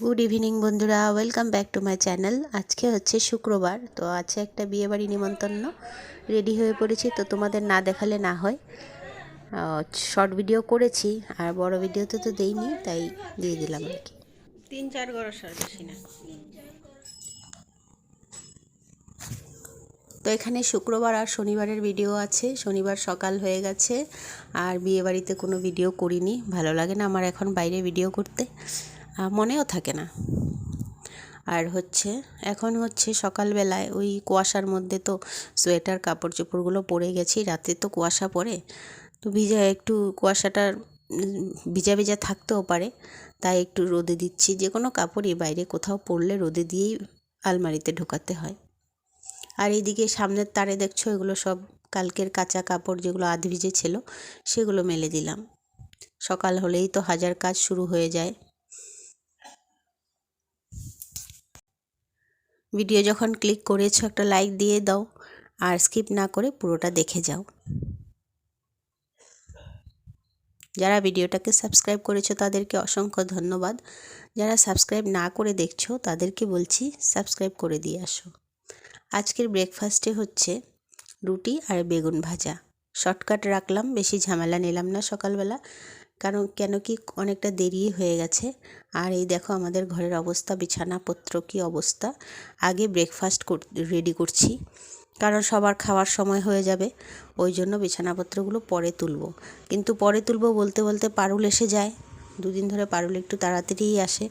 Good evening বন্ধুরা। Welcome back to my channel আজকে হচ্ছে শুক্রবার তো আছে একটা বিয়েবাড়ি নিমন্ত্রণ। রেডি হয়ে পড়েছি তো তোমাদের না দেখালে না হয়। শর্ট ভিডিও করেছি আর বড় ভিডিওতে তো দেইনি তাই দিয়ে দিলাম আর কি। তিন চার গরস আর বেশি না। তো এখানে শুক্রবার আর শনিবারের ভিডিও আছে। শনিবার সকাল হয়ে গেছে আর বিয়েবাড়িতে কোনো ভিডিও করিনি। ভালো লাগে না আমার এখন বাইরে ভিডিও করতে। মনেও থাকে না। আর হচ্ছে, এখন হচ্ছে সকালবেলায় ওই কুয়াশার মধ্যে তো সোয়েটার, কাপড় চোপড়গুলো পরে গেছি, রাতে তো কুয়াশা পড়ে। তো ভিজা একটু কুয়াশাটা ভিজা ভিজা থাকতেও পারে, তাই একটু রোদে দিচ্ছি। যে কোনো কাপড়ই বাইরে কোথাও পরলে রোদে দিয়েই আলমারিতে ঢোকাতে হয়। আর এইদিকে সামনের তারে দেখছ, এগুলো সব কালকের কাঁচা কাপড় যেগুলো আধ ভিজে ছিল, সেগুলো মেলে দিলাম। সকাল হলেই তো হাজার কাজ শুরু হয়ে যায়। ভিডিও যখন ক্লিক করেছ, একটা লাইক দিয়ে দাও আর স্কিপ না করে পুরোটা দেখে যাও। যারা ভিডিওটাকে সাবস্ক্রাইব করেছ, তাদেরকে অসংখ্য ধন্যবাদ। যারা সাবস্ক্রাইব না করে দেখছ, তাদেরকে বলছি সাবস্ক্রাইব করে দিয়ে আসো। আজকের ব্রেকফাস্টে হচ্ছে রুটি আর বেগুন ভাজা। শর্টকাট রাখলাম, বেশি ঝামেলা নিলাম না সকালবেলা। কারণ কেন কি অনেকটা দেরি হয়ে গেছে। আর এই দেখো আমাদের ঘরের অবস্থা, বিছানাপত্র কি অবস্থা। আগে ব্রেকফাস্ট রেডি করছি। কারণ সবার খাওয়ার সময় হয়ে যাবে, ওই জন্য বিছানাপত্রগুলো পরে তুলব। কিন্তু পরে তুলব বলতে বলতে পারুল এসে যায়। দুদিন ধরে পারুল একটু তাড়াতাড়িই আসে।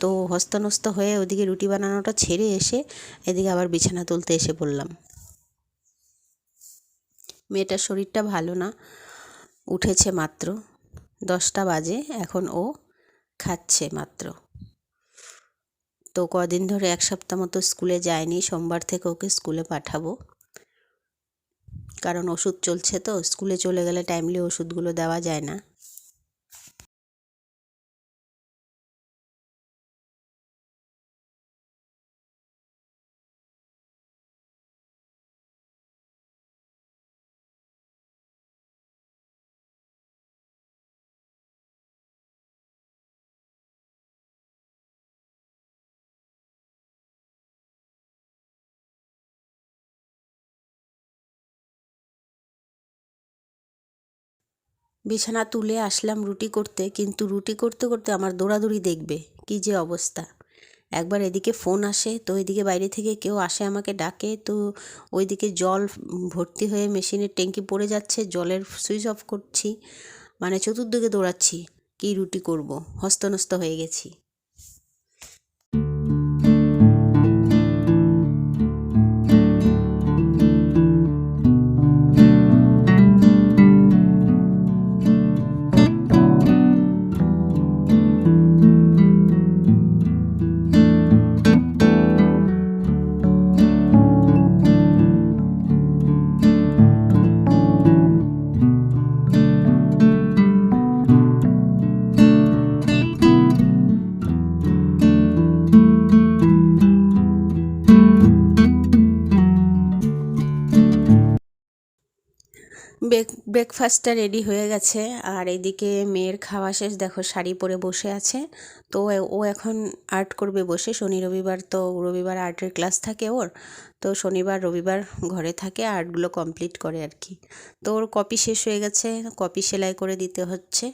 তো হস্তনস্ত হয়ে ওদিকে রুটি বানানোটা ছেড়ে এসে এদিকে আবার বিছানা তুলতে এসে পড়লাম। মেয়েটার শরীরটা ভালো না, উঠেছে মাত্র। দশটা বাজে, এখন ও খাচ্ছে মাত্র। তো কদিন ধরে এক সপ্তাহ মতো স্কুলে যায়নি, সোমবার থেকে ওকে স্কুলে পাঠাবো। কারণ ওষুধ চলছে তো, স্কুলে চলে গেলে টাইমলি ওষুধগুলো দেওয়া যায় না। বিছানা তুলে আসলাম রুটি করতে, কিন্তু রুটি করতে করতে আমার দৌড়াদৌড়ি দেখবে, কি যে অবস্থা। একবার এদিকে ফোন আসে, তো এদিকে বাইরে থেকে কেউ আসে আমাকে ডাকে, তো ওইদিকে জল ভর্তি হয়ে মেশিনের ট্যাঙ্কি পড়ে যাচ্ছে, জলের সুইচ অফ করছি মানে চতুর্দিকে দৌড়াচ্ছি, কি রুটি করব, হস্তনস্ত হয়ে গেছি। ব্রেকফাস্টটা রেডি হয়ে গেছে। আর এদিকে মেয়ের খাওয়া শেষ, দেখো শাড়ি পরে বসে আছে। তো ও এখন আর্ট করবে বসে। শনি রবিবার তো রবিবার আর্টের ক্লাস থাকে ওর। তো শনিবার, রবিবার ঘরে থাকে, আর্টগুলো কমপ্লিট করে আর কি তো ওর কপি শেষ হয়ে গেছে কপি সেলাই করে দিতে হচ্ছে।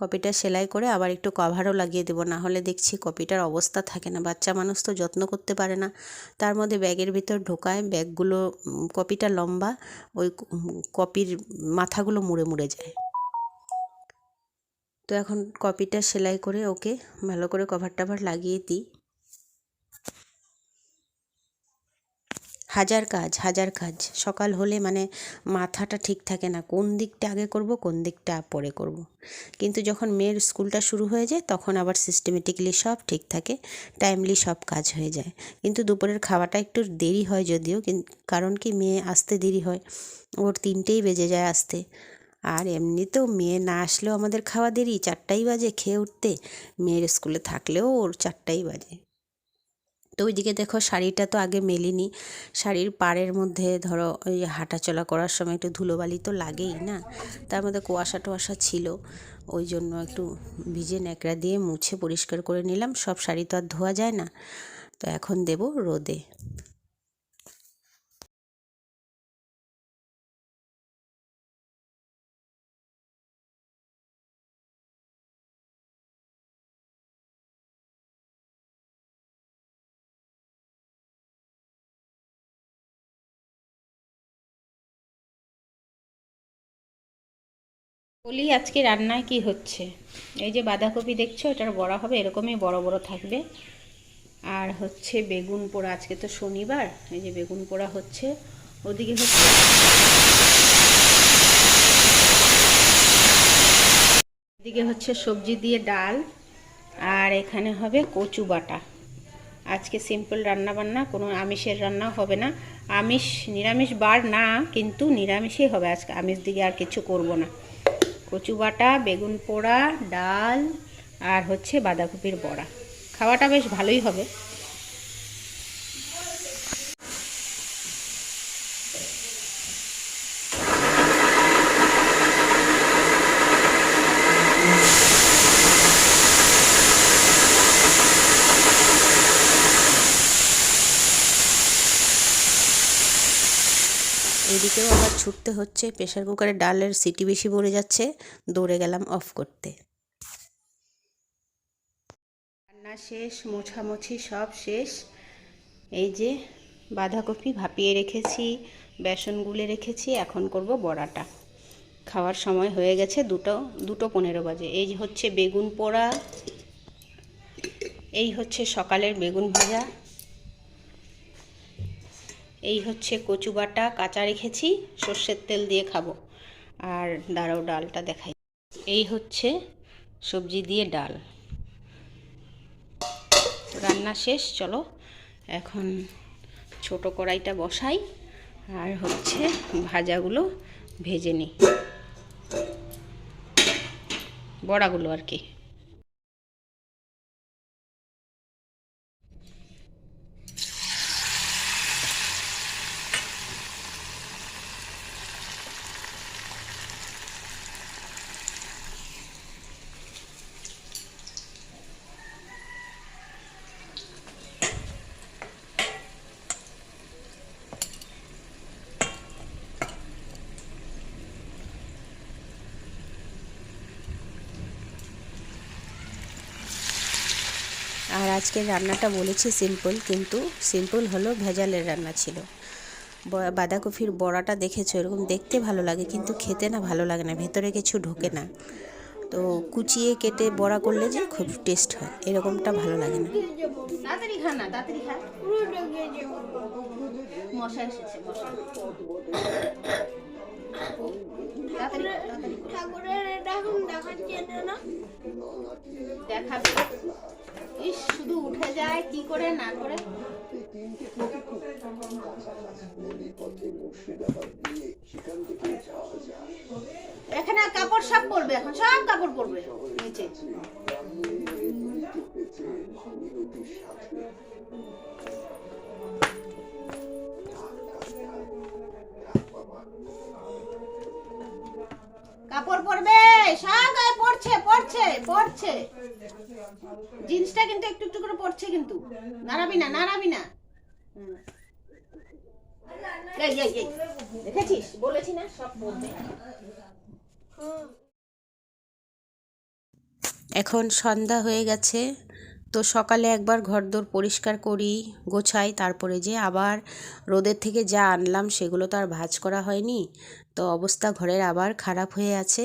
কপিটা সেলাই করে আবার একটু কভারও লাগিয়ে দেবো, না হলে দেখছি কপিটার অবস্থা থাকে না। বাচ্চা মানুষ তো যত্ন করতে পারে না। তার মধ্যে ব্যাগের ভিতর ঢোকায়, ব্যাগগুলো কপিটা লম্বা, ওই কপির মাথাগুলো মুড়ে মুড়ে যায়। তো এখন কপিটা সেলাই করে ওকে ভালো করে কভার টাভার লাগিয়ে দিই। হাজার কাজ হাজার কাজ। সকাল হলে মানে মাথাটা ঠিক থাকে না, কোন দিকটা আগে করব, কোন দিকটা পরে করব। কিন্তু যখন মেয়ের স্কুলটা শুরু হয়ে যায়, তখন আবার সিস্টেমেটিকলি সব ঠিক থাকে টাইমলি সব কাজ হয়ে যায়। কিন্তু দুপুরের খাওয়াটা একটু দেরি হয় যদিও কারণ কি মেয়ে আসতে দেরি হয়, ওর তিনটেই বেজে যায় আসতে। আর এমনিতেও মেয়ে না আসলেও আমাদের খাওয়া দেরি, চারটাই বাজে খেয়ে উঠতে। মেয়ের স্কুলে থাকলেও ওর চারটাই বাজে। তো ওইদিকে দেখো শাড়িটা তো আগে মেলিনি। শাড়ির পাড়ের মধ্যে ধরো ওই হাঁটা চলা করার সময় একটু ধুলোবালি তো লাগেই না? তার মধ্যে কুয়াশা টোয়াশা ছিল, ওই জন্য একটু ভিজে ন্যাকড়া দিয়ে মুছে পরিষ্কার করে নিলাম। সব শাড়ি তো আর ধোয়া যায় না। তো এখন দেব রোদে। বলি, আজকে রান্নায় কি হচ্ছে? এই যে বাঁধাকপি দেখছ, এটার বড়া হবে, এরকমই বড় বড় থাকবে। আর হচ্ছে বেগুন পোড়া, আজকে তো শনিবার, এই যে বেগুন পোড়া হচ্ছে। ওদিকে হচ্ছে এদিকে হচ্ছে সবজি দিয়ে ডাল, আর এখানে হবে কচু বাটা। আজকে সিম্পল রান্না বান্না কোনো আমিষের রান্না হবে না। আমিষ নিরামিষ বার না, কিন্তু নিরামিষই হবে। আজকে আমিষ দিকে আর কিছু করব না। কচু বাটা বেগুন পোড়া ডাল আর হচ্ছে বাঁধাকপির বড়া। খাওয়াটা বেশ ভালোই হবে। এদিকেও আবার ছুটতে হচ্ছে। প্রেশার কুকারে ডালের সিটি বেশি পড়ে যাচ্ছে। দৌড়ে গেলাম অফ করতে। রান্না শেষ, মোছামুছি সব শেষ। এই যে বাঁধাকপি ভাপিয়ে রেখেছি, বেসন গুলে রেখেছি, এখন করব বড়াটা। খাওয়ার সময় হয়ে গেছে দুটো দুটো পনেরো বাজে। এই হচ্ছে বেগুন পোড়া, এই হচ্ছে সকালের বেগুন ভাজা। এই হচ্ছে কচু বাটা কাঁচা রেখেছি, সর্ষের তেল দিয়ে খাব। আর দাঁড়াও, ডালটা দেখাই। এই হচ্ছে সবজি দিয়ে ডাল। রান্না শেষ, চলো। এখন ছোট কড়াইটা বসাই, আর হচ্ছে ভাজাগুলো ভেজে নিই। বড়াগুলো আর কি। আর আজকের রান্নাটা বলেছি সিম্পল কিন্তু সিম্পল হলো ভেজালের রান্না ছিল। বাঁধাকপির বড়াটা দেখেছ? এরকম দেখতে ভালো লাগে কিন্তু খেতে না ভালো লাগে না ভেতরে কিছু ঢোকে না। তো কুচিয়ে কেটে বড়া করলে যে খুব টেস্ট হয় এরকমটা ভালো লাগে না। তাড়াতাড়ি খা এখন শুধু উঠে যায়, কি করে, না করে? এখানে আর কাপড় সব পরবে এখন, সব কাপড় পরবে নিচে। কাপড় পরবে, সব পড়ছে পড়ছে পড়ছে। জিন্সটা কিন্তু একটু একটু করে পড়ছে কিন্তু। নাড়াবি না নাড়াবি না। দেখেছিস? বলেছি না, সব বলবে এখন সন্ধ্যা হয়ে গেছে। তো সকালে একবার ঘরদোর পরিষ্কার করি, গোছাই, তারপরে যে আবার রোদের থেকে যা আনলাম সেগুলো তো আর ভাজ করা হয়নি। তো অবস্থা ঘরের আবার খারাপ হয়ে আছে।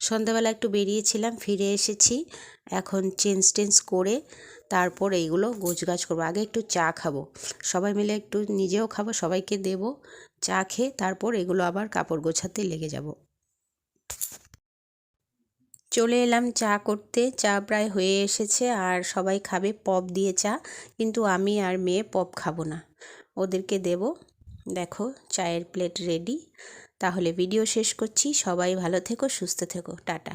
সন্ধ্যাবেলা একটু বেরিয়েছিলাম, ফিরে এসেছি। এখন চেঞ্জ টেঞ্জ করে তারপর এইগুলো গোছগাছ করব। আগে একটু চা খাব। সবাই মিলে একটু নিজেও খাব, সবাইকে দেবো। চা খেয়ে তারপর এগুলো আবার কাপড় গোছাতে লেগে যাব। চলে এলাম চা করতে। চা প্রায় হয়ে এসেছে আর সবাই খাবে। পপ দিয়ে চা, কিন্তু আমি আর মেয়ে পপ খাব না। ওদেরকে দেব। দেখো, চায়ের প্লেট রেডি। তাহলে ভিডিও শেষ করছি। সবাই ভালো থেকো, সুস্থ থেকো। টাটা।